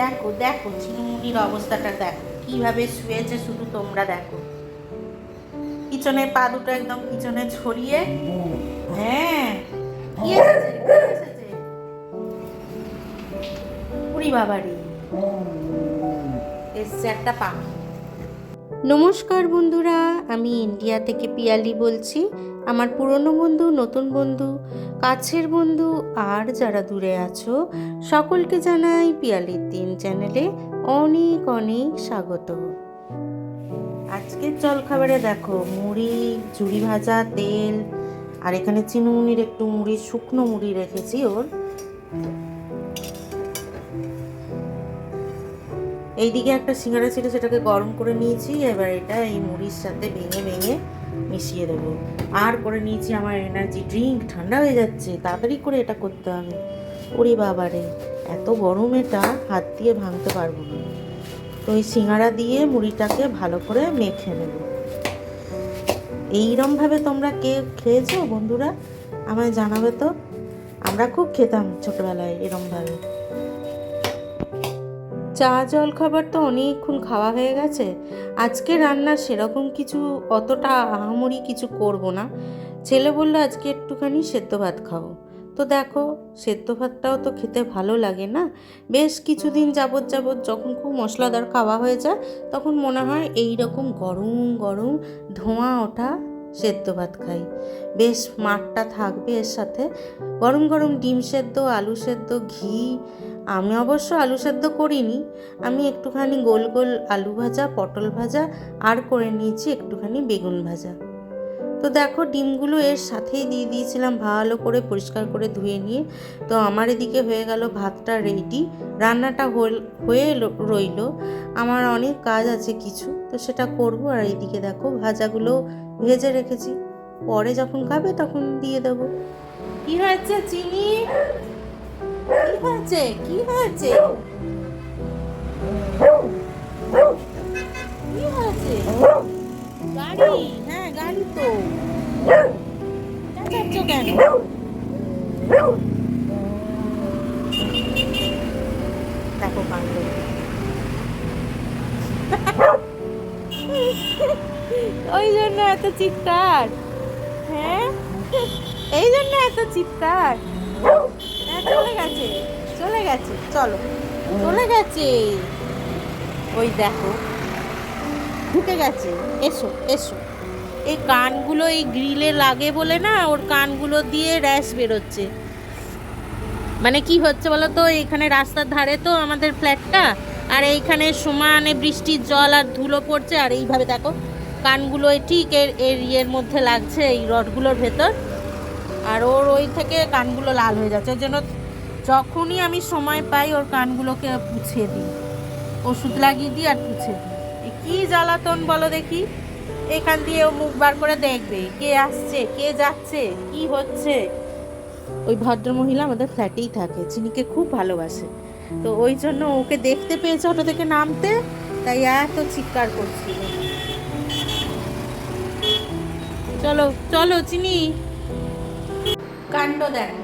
দেখো দেখো ঝিনুমুনির অবস্থাটা দেখো। কীভাবে শুয়েছে শুধু তোমরা দেখো। পিছনে পা দুটো একদম পিছনে ছড়িয়ে হ্যাঁ কি এসেছে উড়ি বাবারি এসছে একটা পাখি। নমস্কার বন্ধুরা, আমি ইন্ডিয়া থেকে পিয়ালি বলছি, আমার পুরনো বন্ধু, নতুন বন্ধু, কাছের বন্ধু আর যারা দূরে আছো, সকলকে জানাই পিয়ালির দিন চ্যানেলে অনেক অনেক স্বাগত। আজকের জলখাবারে দেখো, মুড়ি, ঝুড়ি ভাজা, তেল, আর এখানে চিনুমুনির একটু মুড়ি, শুকনো মুড়ি রেখেছি ওর। এইদিকে একটা সিঙ্গারা ছিল, সেটাকে গরম করে নিয়েছি। এবার এটা এই মুড়ির সাথে ভেঙে ভেঙে মিশিয়ে দেবো। আর করে নিয়েছি আমার এনার্জি ড্রিঙ্ক ঠান্ডা হয়ে যাচ্ছে, তাড়াতাড়ি করে এটা করতে হবে। ওরে বাবারে এত গরম এটা, হাত দিয়ে ভাঙতে পারব না। তো ওই সিঙ্গারা দিয়ে মুড়িটাকে ভালো করে মেখে নেব। এইরমভাবে তোমরা কে খেয়েছো বন্ধুরা? আমায় জানাবে তো? আমরা খুব খেতাম ছোটোবেলায় এরমভাবে। চা জল খাবার তো অনেকক্ষণ খাওয়া হয়ে গেছে। আজকে রান্না সেরকম কিছু অতটা আহামরি কিছু করব না। ছেলে বলল, আজকে একটুখানি সেদ্ধ ভাত খাও। তো দেখো, সেদ্ধ ভাতটাও তো খেতে ভালো লাগে না? বেশ কিছুদিন যাবৎ যাবৎ যখন খুব মশলাদার খাওয়া হয়ে যায়, তখন মনে হয় এই রকম গরম গরম ধোঁয়া ওঠা সেদ্ধ ভাত খাই। বেশ মাঠটা থাকবে এর সাথে। গরম গরম ডিম সেদ্ধ, আলু সেদ্ধ, ঘি আমি অবশ্য আলু সেদ্ধ করিনি। আমি একটুখানি গোল গোল আলু ভাজা, পটল ভাজা আর করে নিয়েছি একটুখানি বেগুন ভাজা। তো দেখো, ডিমগুলো এর সাথেই দিয়ে দিয়েছিলাম ভালো করে পরিষ্কার করে ধুয়ে নিয়ে। তো আমার এদিকে হয়ে গেল ভাতটা রেডি রান্নাটা হয়ে রইল। আমার অনেক কাজ আছে কিছু, তো সেটা করব। আর এইদিকে দেখো, ভাজাগুলো ভেজে রেখেছি। পরে যখন খাবে তখন দিয়ে দেবো। কি হয়েছে, চিনি? কি হয়েছে? কি হয়েছে? কি হয়েছে? গাড়ি? হ্যাঁ গাড়ি তো। চেঁচাচ্ছ কেন? দেখো কাণ্ড ওই জন্য এত চিৎকার। হ্যাঁ? এই জন্য এত চিৎকার। চলে গেছে ওই দেখো, ঢুকে গেছে, এসো এসো। এই কানগুলো এই গ্রিলে লাগে বলে না, ওর কানগুলো দিয়ে র্যাশ বেরোচ্ছে। মানে কি হচ্ছে বলো তো এখানে রাস্তার ধারে তো আমাদের ফ্ল্যাটটা, আর এইখানে সমানে বৃষ্টির জল আর ধুলো পড়ছে, আর এইভাবে দেখো কানগুলো ঠিক এর এর ইয়ের মধ্যে লাগছে, এই রডগুলোর ভেতর। আর ওর ওই থেকে কানগুলো লাল হয়ে যাচ্ছে ওই জন্য যখনই আমি সময় পাই ওর কানগুলোকে পুছিয়ে দিই, ওষুধ লাগিয়ে দিই আর পুছে দিই। কি জ্বালাতন বলো দেখি? এখান দিয়ে ও মুখ বার করে দেখবে, কে আসছে, কে যাচ্ছে, কি হচ্ছে? ওই ভদ্রমহিলা আমাদের ফ্ল্যাটেই থাকে চিনিকে খুব ভালোবাসে। তো ওই জন্য ওকে দেখতে পেয়েছে ওটা থেকে নামতে, তাই এত চিৎকার করছিল। চলো চলো, চিনি। কাণ্ড দেখো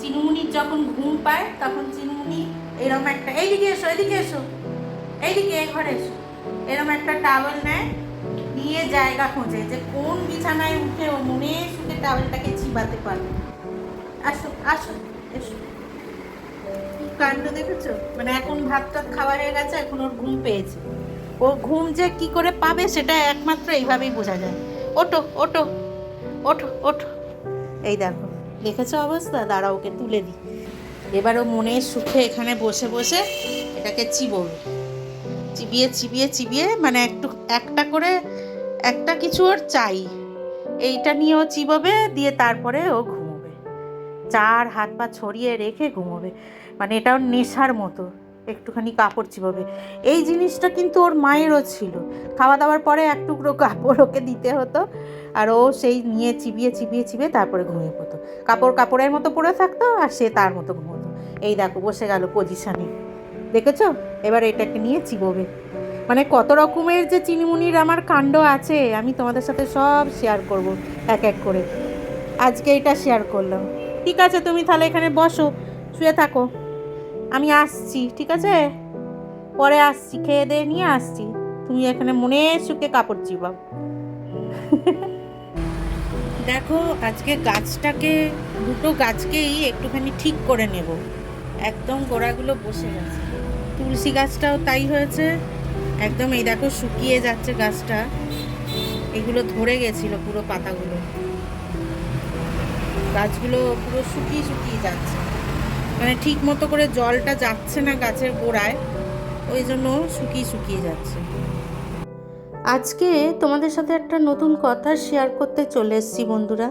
চিনুমুনির যখন ঘুম পায়, তখন চিনমুনি এরকম একটা, এইদিকে এসো এইদিকে এসো, এইদিকে এ ঘরে এসো। এরকম একটা টাওয়েল নেয়, নিয়ে জায়গা খোঁজে যে কোন বিছানায় উঠে ও মনে সুখে টাওয়েলটাকে চিবাতে পারবে। আসো আসো, এসো। কাণ্ড দেখেছ? মানে এখন ভাত টাত খাওয়া হয়ে গেছে, এখন ওর ঘুম পেয়েছে। ও ঘুম যে কি করে পাবে সেটা একমাত্র এইভাবেই বোঝা যায়। ওটো ওটো ওঠো ওঠো। এই দেখো দেখেছ অবস্থা? দাঁড়া ওকে তুলে দিই। এবার ও মনের সুখে এখানে বসে বসে এটাকে চিবোবে চিবিয়ে চিবিয়ে চিবিয়ে মানে একটু, একটা করে, একটা কিছু ওর চাই। এইটা নিয়ে ও চিবোবে, দিয়ে তারপরে ও ঘুমোবে। চার হাত পা ছড়িয়ে রেখে ঘুমোবে। মানে এটা ওর নেশার মতো। একটুখানি কাপড় চিবোবে। এই জিনিসটা কিন্তু ওর মায়েরও ছিল। খাওয়া দাওয়ার পরে এক টুকরো কাপড় ওকে দিতে হতো আর ও সেই নিয়ে চিবিয়ে চিবিয়ে চিবিয়ে তারপরে ঘুমিয়ে পড়তো। কাপড় কাপড়ের মতো পরে থাকতো আর সে তার মতো ঘুমোতো। এই দেখো, বসে গেল পজিশানে দেখেছ? এবার এটাকে নিয়ে চিবোবে। মানে কত রকমের যে চিনিমুনির আমার কাণ্ড আছে, আমি তোমাদের সাথে সব শেয়ার করব এক এক করে। আজকে এটা শেয়ার করলাম। ঠিক আছে, তুমি তাহলে এখানে বসো, শুয়ে থাকো। আমি আসছি, ঠিক আছে? পরে আসছি, খেয়ে দিয়ে নিয়ে আসছি। তুমি এখানে মনে সুখে কাপড় চিবাও দেখো, আজকে গাছটাকে, দুটো গাছকেই একটুখানি ঠিক করে নেব। একদম গোড়াগুলো বসে গেছে। তুলসী গাছটাও তাই হয়েছে। একদম এই দেখো শুকিয়ে যাচ্ছে গাছটা। এগুলো ধরে গেছিল পুরো পাতাগুলো। গাছগুলো পুরো শুকিয়ে শুকিয়ে যাচ্ছে। মানে ঠিক মতো করে জলটা যাচ্ছে না গাছের গোড়ায়, ওই জন্য শুকিয়ে শুকিয়ে যাচ্ছে। আজকে তোমাদের সাথে একটা নতুন কথা শেয়ার করতে চলে এসেছি বন্ধুরা।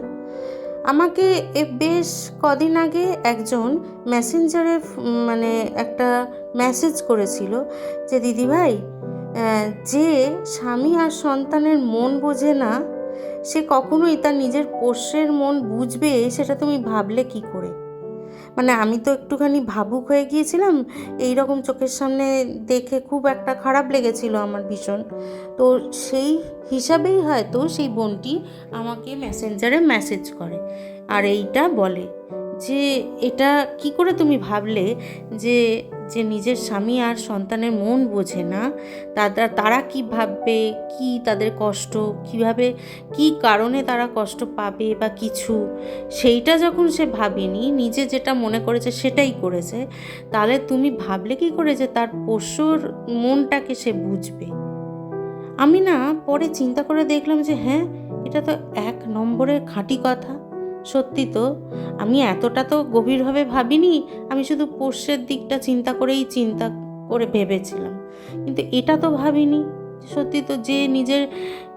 আমাকে এ বেশ কদিন আগে একজন মেসেঞ্জারে মানে একটা মেসেজ করেছিল যে দিদিভাই যে স্বামী আর সন্তানের মন বোঝে না, সে কখনোই তার নিজের পোষ্যের মন বুঝবে, সেটা তুমি ভাবলে কি করে? মানে আমি তো একটুখানি ভাবুক হয়ে গিয়েছিলাম এই রকম চোখের সামনে দেখে খুব একটা খারাপ লেগেছিল আমার ভীষণ। তো সেই হিসাবেই হয়তো সেই বোনটি আমাকে মেসেঞ্জারে মেসেজ করে, আর এইটা বলে। যে এটা কি করে তুমি ভাবলে যে যে নিজের স্বামী আর সন্তানের মন বোঝে না? তারা তারা কি ভাববে? কি তাদের কষ্ট? কীভাবে, কি কারণে তারা কষ্ট পাবে বা কিছু? সেইটা যখন সে ভাবেনি, নিজে যেটা মনে করেছে সেটাই করেছে, তাহলে তুমি ভাবলে কি করে যে তার পশুর মনটাকে সে বুঝবে? আমি না পরে চিন্তা করে দেখলাম যে হ্যাঁ এটা তো এক নম্বরের খাঁটি কথা। সত্যি তো, আমি এতটা তো গভীরভাবে ভাবিনি, আমি শুধু পোষ্যের দিকটা চিন্তা করেই চিন্তা করে ভেবেছিলাম। কিন্তু এটা তো ভাবিনি। সত্যি তো যে নিজের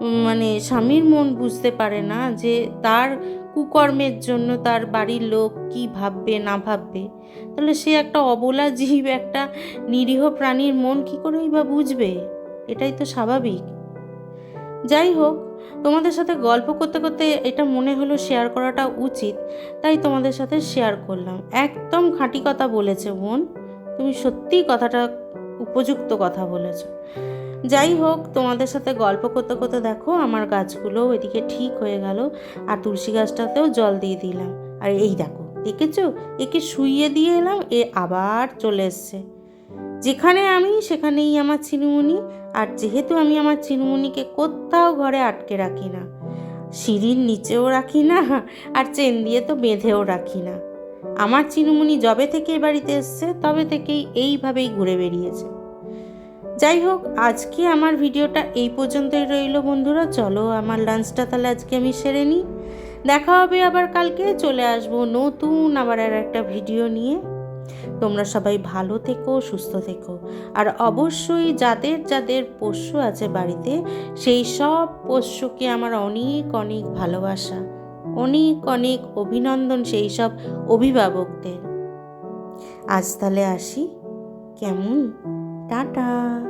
মানে স্বামীর মন বুঝতে পারে না যে তার কুকর্মের জন্য তার বাড়ির লোক কি ভাববে, না ভাববে, তাহলে সে একটা অবলা জীব, একটা নিরীহ প্রাণীর মন কি করেই বা বুঝবে? এটাই তো স্বাভাবিক। যাই হোক তোমাদের সাথে গল্প করতে করতে এটা মনে হলো শেয়ার করাটা উচিত, তাই তোমাদের সাথে শেয়ার করলাম। একদম খাঁটি কথা বলেছে বোন, তুমি সত্যিই কথাটা উপযুক্ত কথা বলেছ। যাই হোক, তোমাদের সাথে গল্প করতে করতে দেখো আমার গাছগুলো এদিকে ঠিক হয়ে গেল, আর তুলসী গাছটাতেও জল দিয়ে দিলাম। আর এই দেখো, দেখেছ? একে শুইয়ে দিয়ে এলাম, এ আবার চলে এসছে। যেখানে আমি, সেখানেই আমার চিনুমুনি আর যেহেতু আমি আমার চিনুমুনিকে কোথাও ঘরে আটকে রাখি না, সিঁড়ির নিচেও রাখি না, আর চেন দিয়ে তো বেঁধেও রাখি না। আমার চিনুমুনি যবে থেকে বাড়িতে এসছে, তবে থেকেই এইভাবেই ঘুরে বেরিয়েছে যাই হোক, আজকে আমার ভিডিওটা এই পর্যন্তই রইল বন্ধুরা। চলো আমার লাঞ্চটা তাহলে আজকে আমি সেরে নিই। দেখা হবে আবার কালকে। চলে আসব নতুন আবার আর একটা ভিডিও নিয়ে। তোমরা সবাই ভালো থেকো, সুস্থ থেকো। আর অবশ্যই যাদের যাদের পোষ্য আছে বাড়িতে, সেই সব পোষ্যকে আমার অনেক অনেক ভালোবাসা, অনেক অনেক অভিনন্দন সেই সব অভিভাবকদের। আজ তাহলে আসি। কেমন? টাটা।